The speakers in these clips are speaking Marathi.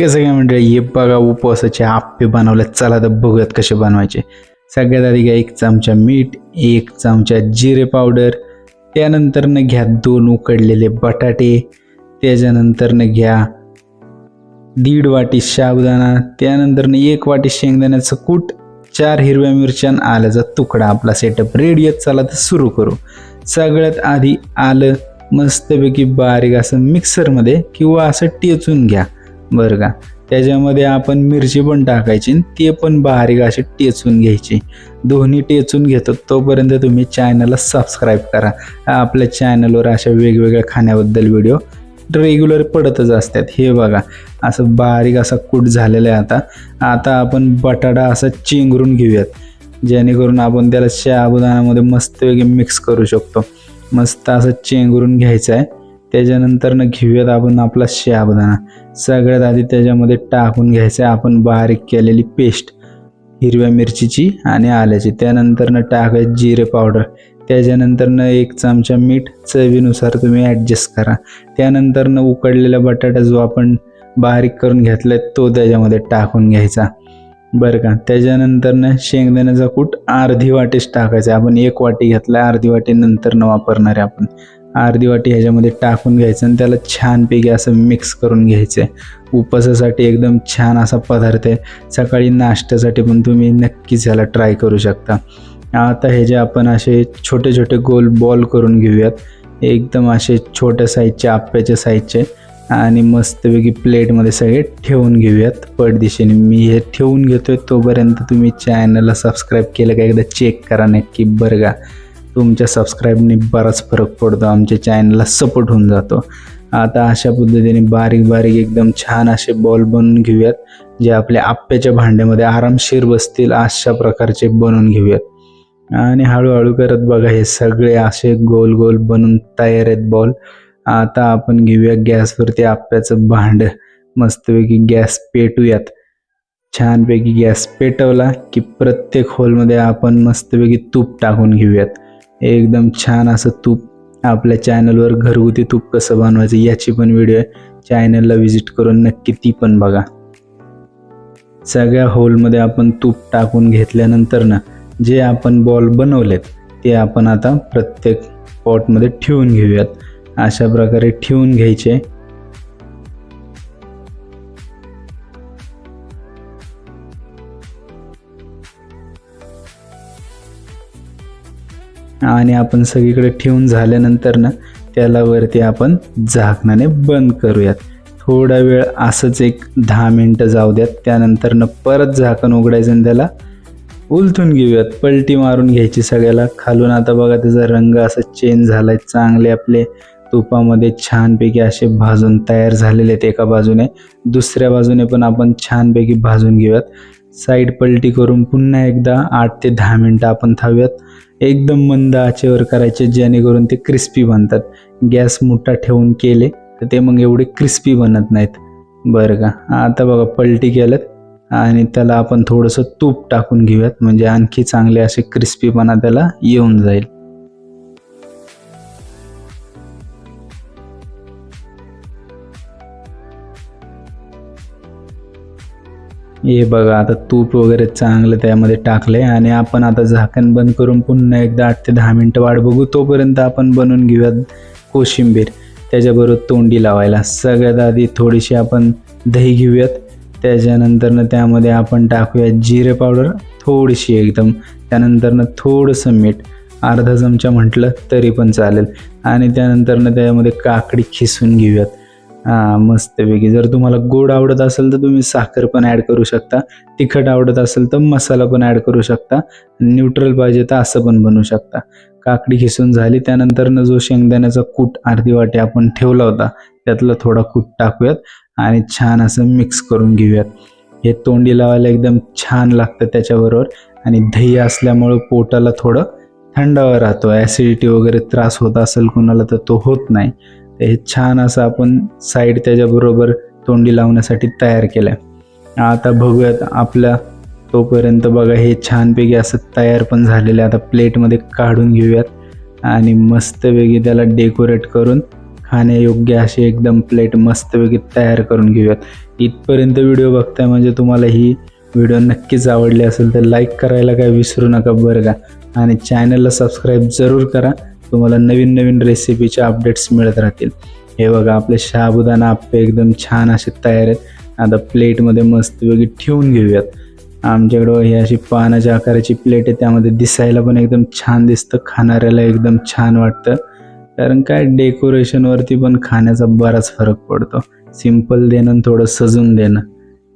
कसं काय म्हणजे हे बघा उपवासाचे आप्पे बनवले. चला तर बघूयात कसे बनवायचे. सगळ्यात आधी घ्या एक चमचा मीठ एक चमचा जिरे पावडर. त्यानंतरनं घ्या दोन उकडलेले बटाटे. त्याच्यानंतरनं घ्या दीड वाटी साबुदाणा. त्यानंतरनं एक वाटी शेंगदाण्याचं कूट. चार हिरव्या मिरच्या आल्याचा तुकडा. आपला सेटअप रेडी आहे. चला तर सुरू करू. सगळ्यात आधी आलं मस्तपैकी बारीक असं मिक्सरमध्ये किंवा असं टेचून घ्या. बरं का. त्याच्यामध्ये आपण मिरची पण टाकायची आणि ते पण बारीक अशी टेचून घ्यायची. दोन्ही टेचून घेतो तोपर्यंत तुम्ही चॅनलला सबस्क्राईब करा. आपल्या चॅनलवर अशा वेगवेगळ्या खाण्याबद्दल व्हिडिओ रेग्युलर पडतच असतात. हे बघा असं बारीक असा कूट झालेला आहे आता. आता आपण बटाटा असा चेंगरून घेऊयात. जेणेकरून आपण त्याला शाबुदानामध्ये मस्तपैकी मिक्स करू शकतो. मस्त असं चेंगरून घ्यायचं आहे. त्याच्यानंतरनं घेऊयात आपण आपला शाबुदाना सगळ्यात आधी त्याच्यामध्ये टाकून घ्यायचं आहे. आपण बारीक केलेली पेस्ट हिरव्या मिरचीची आणि आल्याची. त्यानंतरनं टाकायचं जिरे पावडर. त्याच्यानंतरनं एक चमचा मीठ चवीनुसार तुम्ही ॲडजस्ट करा. त्यानंतरनं उकडलेला बटाटा जो आपण बारीक करून घेतला तो त्याच्यामध्ये टाकून घ्यायचा. बरं का? त्याच्यानंतरनं शेंगदाण्याचा कूट अर्धी वाटीच टाकायचा. आपण एक वाटी घेतला अर्धी वाटी नंतरनं वापरणार आहे आपण. अर्धी वाटी ह्याच्यामध्ये टाकून घ्यायचं आणि त्याला छानपैकी असं मिक्स करून घ्यायचं. आहे एकदम छान असा पदार्थ आहे. सकाळी नाश्त्यासाठी पण तुम्ही नक्कीच ह्याला ट्राय करू शकता. आता हे जे आपण असे छोटे छोटे गोल बॉल करून घेऊयात. एकदम असे छोट्या साईजचे आप्याच्या साईजचे आणि मस्तपैकी प्लेटमध्ये सगळे ठेवून घेऊयात. पडदिशेने मी हे ठेवून घेतोय तोपर्यंत तुम्ही चॅनलला सबस्क्राईब केलं का एकदा चेक करा नक्की बरं का. तुमच्या सबस्क्राईबने बराच फरक पडतो. आमच्या चॅनलला सपोर्ट होऊन जातो. आता अशा पद्धतीने बारीक बारीक एकदम छान असे बॉल बनवून घेऊयात. जे आपल्या आप्याच्या भांड्यामध्ये आरामशीर बसतील अशा प्रकारचे बनवून घेऊयात. आणि हळूहळू करत बघा हे सगळे असे गोल गोल बनून तयार आहेत बॉल आता आपण घेऊया गॅसवरती आप्याचं भांड. मस्तपैकी गॅस पेटूयात. छानपैकी गॅस पेटवला की प्रत्येक होलमध्ये आपण मस्तपैकी तूप टाकून घेऊयात. एकदम छान असं तूप आपल्या चॅनलवर घरगुती तूप कसं बनवायचं याची पण व्हिडिओ आहे. चॅनलला व्हिजिट करून नक्की ती पण बघा. सगळ्या होलमध्ये आपण तूप टाकून घेतल्यानंतर ना जे आपण बॉल बनवलेत ते आपण आता प्रत्येक पॉटमध्ये ठेवून घेऊयात. अशा प्रकारे ठेवून घ्यायचे. आणि आपण सगळीकडे ठेवून झाल्यानंतर ना त्याला वरती आपण झाकणाने बंद करूयात. थोडा वेळ असंच एक दहा मिनटं जाऊ द्यात. त्यानंतर न परत झाकण उघडायचं आणि त्याला उलथून घेऊयात. पलटी मारून घ्यायची सगळ्याला. खालून आता बघा त्याचा रंग असा चेंज झालाय. चांगले आपले तुपामध्ये छानपैकी असे भाजून तयार झालेले आहेत एका बाजूने. दुसऱ्या बाजूने पण आपण छानपैकी भाजून घेऊयात. साईड पलटी करून पुन्हा एकदा आठ ते दहा मिनटं आपण थांबूयात. एकदम मंद आचेवर करायचे जेणेकरून ते क्रिस्पी बनतात. गॅस मोठा ठेवून केले तर ते मग एवढे क्रिस्पी बनत नाहीत. बरं का? आता बघा पलटी केल्यात. आणि त्याला आपण थोडंसं तूप टाकून घेऊयात. म्हणजे आणखी चांगले असे क्रिस्पीपणा त्याला येऊन जाईल. हे बघा आता तूप वगैरे चांगलं त्यामध्ये टाकलंय आणि आपण आता झाकण बंद करून पुन्हा एकदा आठ ते दहा मिनटं वाट बघू. तोपर्यंत आपण बनवून घेऊयात कोशिंबीर. त्याच्याबरोबर तोंडी लावायला सगळ्यात आधी थोडीशी आपण दही घेऊयात. त्याच्यानंतरनं त्यामध्ये आपण टाकूयात जिरे पावडर थोडीशी एकदम. त्यानंतरनं थोडंसं मीठ. अर्धा चमचा म्हटलं तरी पण चालेल. आणि त्यानंतरनं त्यामध्ये काकडी खिसून घेऊयात. हां मस्तपैकी. जर तुम्हाला गोड आवडत असेल तर तुम्ही साखर पण ॲड करू शकता. तिखट आवडत असेल तर मसाला पण ॲड करू शकता. न्यूट्रल पाहिजे तर असं पण बनवू शकता. काकडी खिसून झाली त्यानंतरनं जो शेंगदाण्याचा कूट अर्धी वाटी आपण ठेवला होता त्यातला थोडा कूट टाकूयात आणि छान असं मिक्स करून घेऊयात. हे तोंडी लावायला एकदम छान लागतं त्याच्याबरोबर आणि दही असल्यामुळं पोटाला थोडं थंडावा राहतो. ॲसिडिटी वगैरे त्रास होत असेल कुणाला तर तो होत नाही. हे छान असं आपण साईड त्याच्याबरोबर तोंडी लावण्यासाठी तयार केलं आहे आता बघूयात आपल्या तोपर्यंत बघा हे छानपैकी असं तयार पण झालेलं आहे. आता प्लेटमध्ये काढून घेऊयात आणि मस्तपैकी त्याला डेकोरेट करून खाण्यायोग्य अशी एकदम प्लेट मस्तपैकी तयार करून घेऊयात. इथपर्यंत व्हिडिओ बघताय म्हणजे तुम्हाला ही व्हिडिओ नक्कीच आवडली असेल तर लाईक करायला काय विसरू नका बरं का. आणि चॅनलला सबस्क्राईब जरूर करा. तुम्हाला नवीन नवीन रेसिपीचे अपडेट्स मिळत राहतील. हे बघा आपले शाबुदाना आप्पे एकदम छान असे तयार आहेत. आता प्लेटमध्ये मस्तपैकी ठेवून घेऊयात. आमच्याकडं ही अशी पानाच्या आकाराची प्लेट आहे त्यामध्ये दिसायला पण एकदम छान दिसतं खाणाऱ्याला एकदम छान वाटतं. कारण काय डेकोरेशनवरती पण खाण्याचा बराच फरक पडतो. सिंपल देणं आणि थोडं सजून देणं.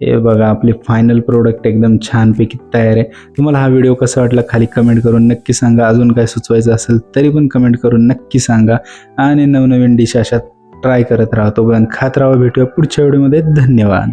हे बघा आपले फायनल प्रोडक्ट एकदम छानपैकी तयार आहे. तुम्हाला हा व्हिडिओ कसा वाटला खाली कमेंट करून नक्की सांगा. अजून काय सुचवायचं असेल तरी पण कमेंट करून नक्की सांगा. आणि नवनवीन डिश अशा ट्राय करत राहा. तोपर्यंत खात राहा. भेटूया पुढच्या व्हिडिओमध्ये धन्यवाद.